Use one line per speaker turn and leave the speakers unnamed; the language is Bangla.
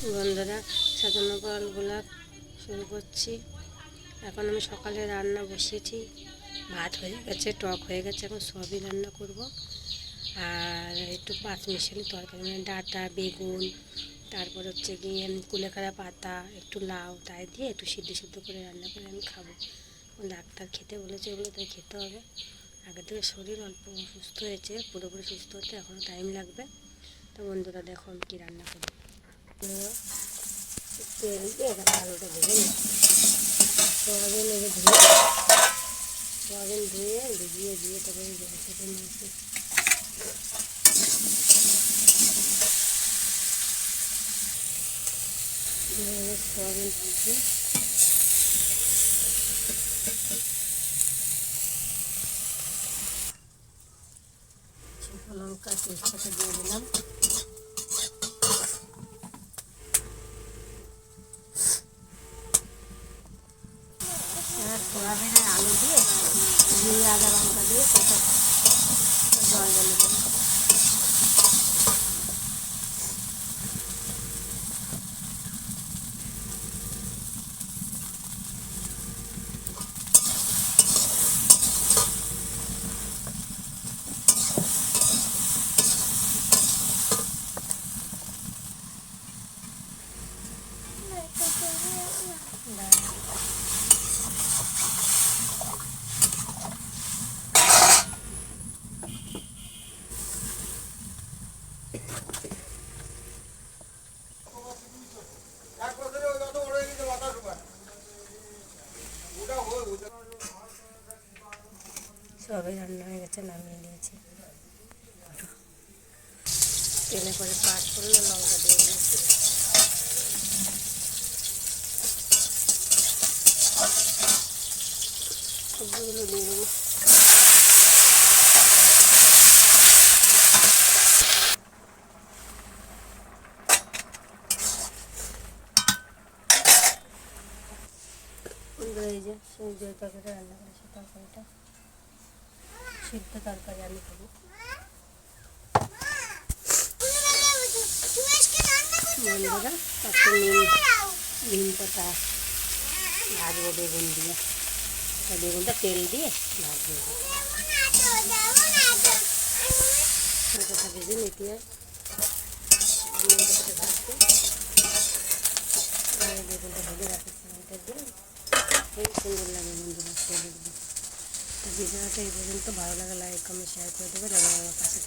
বন্ধুরা, সাজানো পালগুলা শুরু করছি। এখন আমি সকালে রান্না বসিয়েছি। ভাত হয়ে গেছে, টক হয়ে গেছে, এখন সবই রান্না করব। আর একটু পাঁচ মিশালি তরকারি মানে ডাঁটা, বেগুন, তারপর হচ্ছে গিয়ে কুলেখাড়া পাতা, একটু লাউ, তাই দিয়ে একটু সিদ্ধ সিদ্ধ করে রান্না করে আমি খাব। ডাক্তার খেতে বলেছে ওগুলো তাই খেতে হবে। আগে থেকে শরীর অল্প সুস্থ হয়েছে, পুরোপুরি সুস্থ হতে এখনও টাইম লাগবে। তো বন্ধুরা দেখো কী রান্না করি তেল দিয়ে সোয়াবিন ধুয়ে সোয়াবিন ধুয়ে ভিজিয়ে দিয়ে তারপরে জল থেকে নিয়েছি সোয়াবিন শুকনো লঙ্কা, তেজপাতা দিয়ে দিলাম। সোয়াবিনের আলু দিয়ে জিরে আদা লঙ্কা দিয়ে সেটা জল ঢেলে দেবো। সবই রান্না হয়ে গেছে, নামিয়ে নিয়েছি। তেলে করে পাঁচ করল লঙ্কা দিয়ে দিয়েছি। সবজিগুলো দিয়ে দেবো। এই যে সেই যে তরকারিটা রান্না করে সেই তরকারিটা। সিদ্ধ তরকারি আমি খাব বন্ধুরা তারপর নিম নিম পাতা ভাজবো বেগুন দিয়ে তা বেগুনটা তেল দিয়ে ভাজবো পাতাটা ভেজে নিতে হয় নিম পাতাটা ভাজতে আর বেগুনটা ভেজে রাখি এটা দিয়ে খুব সুন্দর লাগে বন্ধুরা খেয়ে দেখবে ভিডিওটা এই পর্যন্ত ভালো লাগে লাইক কমেন্ট শেয়ার করে দেবেন এবং আমার থাকবেন